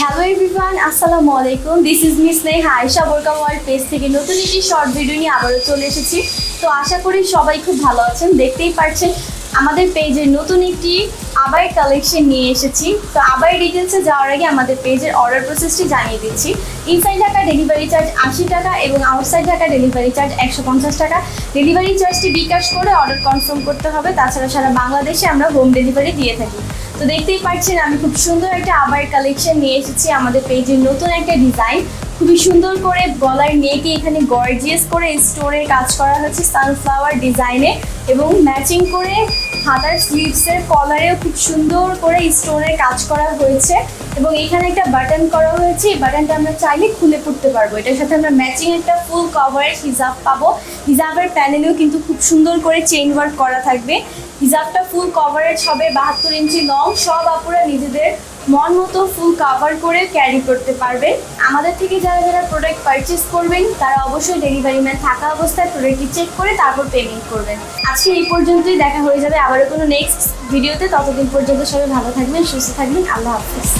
Hello everyone আসসালামু আলাইকুম this is miss Neha Ayesha Burka world page থেকে নতুন একটি শর্ট ভিডিও নিয়ে আবারও চলে এসেছি। তো আশা করি সবাই খুব ভালো আছেন। দেখতেই পাচ্ছেন, আমাদের পেজের নতুন একটি আবার কালেকশন নিয়ে এসেছি। তো আবার ডিটেলসে যাওয়ার আগে আমাদের পেজের অর্ডার প্রসেসটি জানিয়ে দিচ্ছি। ইনসাইড ঢাকা ডেলিভারি চার্জ আশি টাকা এবং আউটসাইড ঢাকা ডেলিভারি চার্জ একশো পঞ্চাশ টাকা। ডেলিভারি চার্জটি বিকাশ করে অর্ডার কনফার্ম করতে হবে। তাছাড়া সারা বাংলাদেশে আমরা হোম ডেলিভারি দিয়ে থাকি। তো দেখতেই পাচ্ছেন, আমি খুব সুন্দর একটা আবার কালেকশন নিয়ে এসেছি আমাদের পেজের নতুন একটা ডিজাইন খুবই সুন্দর করে গলার নেকে এখানে গর্জিয়াস করে স্টোনের কাজ করা হয়েছে সানফ্লাওয়ার ডিজাইনে এবং ম্যাচিং করে হাতার স্লিভসের কলারেও খুব সুন্দর করে স্টোনের কাজ করা হয়েছে এবং এখানে একটা বাটন করা হয়েছে। এই বাটনটা আমরা চাইলে খুলে পড়তে পারব। এটার সাথে আমরা ম্যাচিং একটা ফুল কভারের হিজাব পাবো। হিজাবের প্যানেলেও কিন্তু খুব সুন্দর করে চেইন ওয়ার্ক করা থাকবে। হিজাবটা ফুল কভারেজ হবে বাহাত্তর ইঞ্চি লং সব আপুরা নিজেদের মন মতো ফুল কভার করে ক্যারি করতে পারবে। আমাদের থেকে যারা যারা প্রোডাক্ট পারচেস করবেন, তারা অবশ্যই ডেলিভারি ম্যান থাকা অবস্থায় প্রোডাক্টটি চেক করে তারপর পেমেন্ট করবেন। আজকে এই পর্যন্তই, দেখা হয়ে যাবে আবারও কোনো নেক্সট ভিডিওতে ততদিন পর্যন্ত সবাই ভালো থাকবেন, সুস্থ থাকবেন। আল্লাহ হাফিজ।